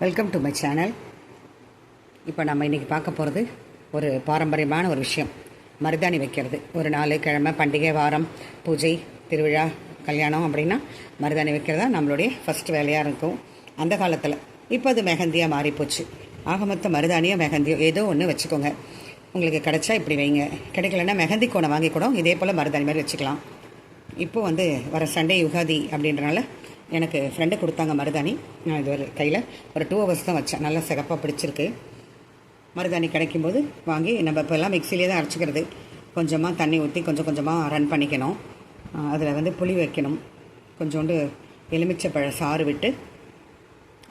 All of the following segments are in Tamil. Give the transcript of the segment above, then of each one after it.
வெல்கம் டு மை சேனல் இப்போ நம்ம இன்றைக்கி பார்க்க போகிறது ஒரு பாரம்பரியமான ஒரு விஷயம். மருதாணி வைக்கிறது. ஒரு நாள் கிழமை பண்டிகை வாரம் பூஜை திருவிழா கல்யாணம் அப்படின்னா மருதாணி வைக்கிறதா நம்மளுடைய ஃபஸ்ட் வேலையாக இருக்கும். அந்த காலத்தில் இப்போ அது மெஹந்தியாக மாறிப்போச்சு. ஆக மொத்த மருதாணியோ மெஹந்தியோ ஏதோ ஒன்று வச்சுக்கோங்க. உங்களுக்கு கிடைச்சா இப்படி வைங்க. கிடைக்கலன்னா மெஹந்தி கோணம் வாங்கி கூட இதே போல் மருதாணி மாதிரி வச்சுக்கலாம். இப்போ வந்து வர சண்டே யுகாதி அப்படின்றனால எனக்கு ஃப்ரெண்டு கொடுத்தாங்க மருதாணி. நான் இது ஒரு கையில். ஒரு டூ ஹவர்ஸ் தான் வச்சேன். நல்லா சிகப்பாக பிடிச்சிருக்கு. மருதாணி கிடைக்கும்போது வாங்கி நம்ம இப்போல்லாம் மிக்சிலே தான் அரைச்சிக்கிறது. கொஞ்சமாக தண்ணி ஊற்றி கொஞ்சம் கொஞ்சமாக ரன் பண்ணிக்கணும். அதில் வந்து புளி வைக்கணும். கொஞ்சோண்டு எலுமிச்சைப்பழ சாறு விட்டு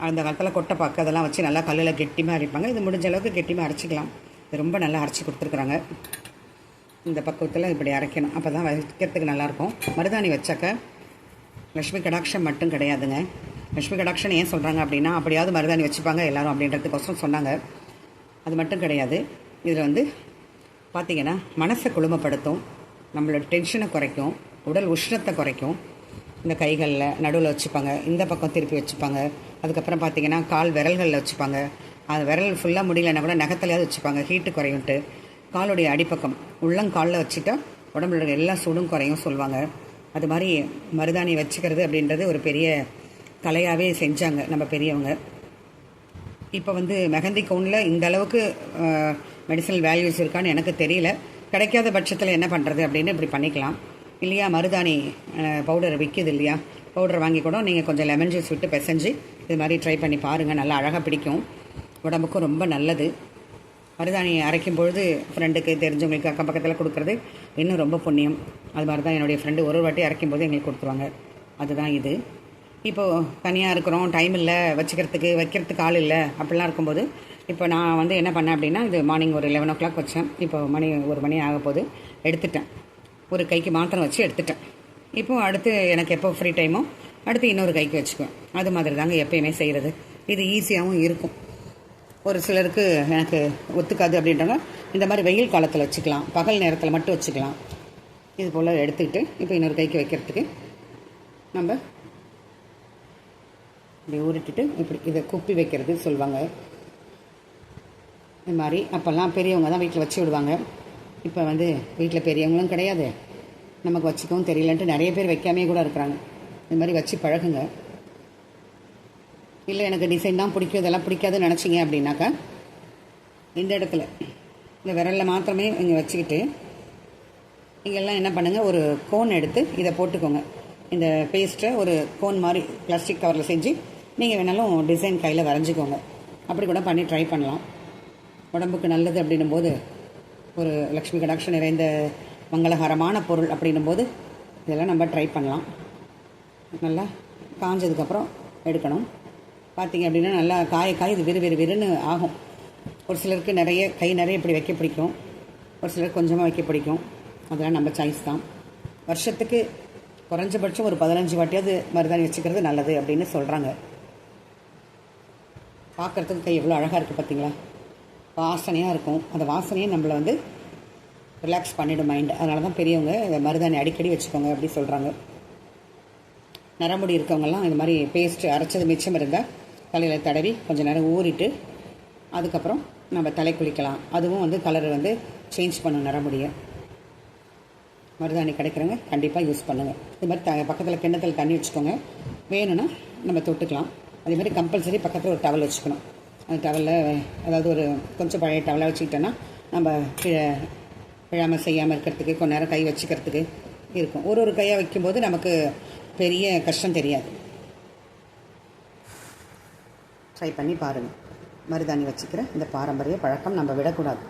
அந்த காலத்தில் கொட்டை பக்கம் அதெல்லாம் வச்சு நல்லா கல்லில் கெட்டியமாக அரைப்பாங்க. இது முடிஞ்ச அளவுக்கு கெட்டியமாக அரைச்சிக்கலாம். இது ரொம்ப நல்லா அரைச்சி கொடுத்துருக்குறாங்க. இந்த பக்குவத்தில் இப்படி அரைக்கணும். அப்போ தான் வைக்கிறதுக்கு நல்லாயிருக்கும் மருதாணி வச்சாக்க லக்ஷ்மி கடாட்சம் மட்டும் கிடையாதுங்க. லக்ஷ்மி கடாட்சம் ஏன் சொல்கிறாங்க அப்படின்னா அப்படியாவது மருதாணி வச்சுப்பாங்க எல்லாரும் அப்படின்றதுக்கோசரம் சொன்னாங்க. அது மட்டும் கிடையாது. இதில் வந்து பார்த்திங்கன்னா மனசை குழுமப்படுத்தும் நம்மளோட டென்ஷனை குறைக்கும் உடல் உஷ்ணத்தை குறைக்கும். இந்த கைகளில் நடுவில் வச்சுப்பாங்க இந்த பக்கம் திருப்பி வச்சுப்பாங்க. அதுக்கப்புறம் பார்த்திங்கன்னா கால் விரல்களில் வச்சுப்பாங்க. அது விரல் ஃபுல்லாக முடியலன்னா கூட நகத்துலையாவது வச்சுப்பாங்க ஹீட்டு குறையும்ட்டு காலுடைய அடிப்பக்கம் உள்ளங்காலில் வச்சுட்டா உடம்புல எல்லா சூடும் குறையும் சொல்லுவாங்க. அது மாதிரி மருதாணி வச்சுக்கிறது அப்படின்றது ஒரு பெரிய கலையாகவே செஞ்சாங்க நம்ம பெரியவங்க. இப்போ வந்து மெஹந்தி கவுனில் இந்த அளவுக்கு மெடிசனல் வேல்யூஸ் இருக்கான்னு எனக்கு தெரியல. கிடைக்காத பட்சத்தில் என்ன பண்ணுறது அப்படின்னு இப்படி பண்ணிக்கலாம். இல்லையா மருதாணி பவுடர் விற்கிது இல்லையா? பவுடர் வாங்கி கூட நீங்கள் கொஞ்சம் லெமன் ஜூஸ் விட்டு பிசைஞ்சு இது மாதிரி ட்ரை பண்ணி பாருங்கள் நல்லா அழகாக பிடிக்கும். உடம்புக்கும் ரொம்ப நல்லது. மருதாணி அரைக்கும் பொழுது ஃப்ரெண்டுக்கு தெரிஞ்சவங்களுக்கு அக்கம் பக்கத்தில் கொடுக்குறது இன்னும் ரொம்ப புண்ணியம். அது மாதிரி தான் என்னுடைய ஃப்ரெண்டு ஒரு ஒரு வாட்டி அரைக்கும் போது எங்களுக்கு கொடுத்துருவாங்க. அதுதான் இது. இப்போது தனியாக இருக்கிறோம் டைம் இல்லை வச்சுக்கிறதுக்கு வைக்கிறதுக்கு ஆள் இல்லை அப்படிலாம் இருக்கும்போது இப்போ நான் வந்து என்ன பண்ணேன் அப்படின்னா இது மார்னிங் ஒரு லெவன் ஓ கிளாக் வச்சேன். இப்போ மணி ஒரு மணி ஆக போது எடுத்துட்டேன். ஒரு கைக்கு மாத்திரம் வச்சு எடுத்துட்டேன். இப்போது அடுத்து எனக்கு எப்போ ஃப்ரீ டைமோ அடுத்து இன்னொரு கைக்கு வச்சுக்குவேன். அது மாதிரி தாங்க எப்பயுமே செய்கிறது இது ஈஸியாகவும் இருக்கும். ஒரு சிலருக்கு எனக்கு ஒத்துக்காது அப்படின்றவங்க இந்த மாதிரி வெயில் காலத்தில் வச்சுக்கலாம். பகல் நேரத்தில் மட்டும் வச்சுக்கலாம். இது போல் எடுத்துக்கிட்டு இப்போ இன்னொரு கைக்கு வைக்கிறதுக்கு நம்ம இப்படி உருட்டிட்டு இப்படி இதை குப்பி வைக்கிறது சொல்லுவாங்க. இது மாதிரி அப்போல்லாம் பெரியவங்க தான் வீட்டில் வச்சு விடுவாங்க. இப்போ வந்து வீட்டில் பெரியவங்களும் கிடையாது. நமக்கு வச்சுக்கவும் தெரியலன்ட்டு நிறைய பேர் வைக்காமே கூட இருக்கிறாங்க. இது மாதிரி வச்சு பழகுங்க. இல்லை எனக்கு டிசைன் தான் பிடிக்கும் இதெல்லாம் பிடிக்காதுன்னு நினச்சிங்க அப்படின்னாக்கா இந்த இடத்துல இந்த விரலில் மாத்திரமே இங்கே வச்சுக்கிட்டு இங்கெல்லாம் என்ன பண்ணுங்கள் ஒரு கோன் எடுத்து இதை போட்டுக்கோங்க. இந்த பேஸ்ட்டை ஒரு கோன் மாதிரி பிளாஸ்டிக் கவரில் செஞ்சு நீங்கள் வேணாலும் டிசைன் கையில் வரைஞ்சிக்கோங்க. அப்படி கூட பண்ணி ட்ரை பண்ணலாம். உடம்புக்கு நல்லது அப்படின்னும் போது ஒரு லக்ஷ்மி கடாட்சம் நிறைந்த மங்களகரமான பொருள் அப்படின்னும் போது இதெல்லாம் நம்ம ட்ரை பண்ணலாம். நல்லா காஞ்சதுக்கப்புறம் எடுக்கணும். பார்த்திங்க அப்படின்னா நல்லா காய காய் இது விறு விறு விறுன்னு ஆகும். ஒரு சிலருக்கு நிறைய கை நிறைய இப்படி வைக்க பிடிக்கும். ஒரு சிலருக்கு கொஞ்சமாக வைக்க பிடிக்கும். அதெல்லாம் நம்ம சாய்ஸ் தான். வருஷத்துக்கு குறைஞ்சபட்சம் ஒரு பதினஞ்சு வாட்டியாவது மருதாணி வச்சுக்கிறது நல்லது அப்படின்னு சொல்கிறாங்க பார்க்குறதுக்கு கை எவ்வளோ அழகாக இருக்குது பார்த்தீங்களா வாசனையாக இருக்கும். அந்த வாசனையே நம்மளை வந்து ரிலாக்ஸ் பண்ணிவிடும் மைண்ட் அதனால தான் பெரியவங்க மருதாணி அடிக்கடி வச்சுக்கோங்க அப்படி சொல்கிறாங்க நரமுடி இருக்கவங்கெல்லாம் இந்த மாதிரி பேஸ்ட்டு அரைச்சது மிச்சம் இருந்தால் தலையில் தடவி கொஞ்சம் நேரம் ஊறிட்டு அதுக்கப்புறம் நம்ம தலை குளிக்கலாம். அதுவும் வந்து கலர் வந்து சேஞ்ச் பண்ணும் நரமுடியை மருதாணி கிடைக்கிறவங்க கண்டிப்பாக யூஸ் பண்ணுங்கள் இது மாதிரி த பக்கத்தில் கிண்ணத்தில் தண்ணி வச்சுக்கோங்க. வேணும்னா நம்ம தொட்டுக்கலாம். அதே மாதிரி கம்பல்சரி பக்கத்தில் ஒரு டவல் வச்சுக்கணும். அந்த டவலில் அதாவது ஒரு கொஞ்சம் பழைய டவலாக வச்சுக்கிட்டோன்னா நம்ம கீழே விழாமல் செய்யாமல் இருக்கிறதுக்கு கொஞ்ச நேரம் கை வச்சுக்கிறதுக்கு இருக்கும். ஒரு ஒரு கையாக வைக்கும்போது நமக்கு பெரிய கஷ்டம் தெரியாது. ட்ரை பண்ணி பாருங்கள் மருதாணி வச்சுக்கிற இந்த பாரம்பரிய பழக்கம் நம்ம விடக்கூடாது.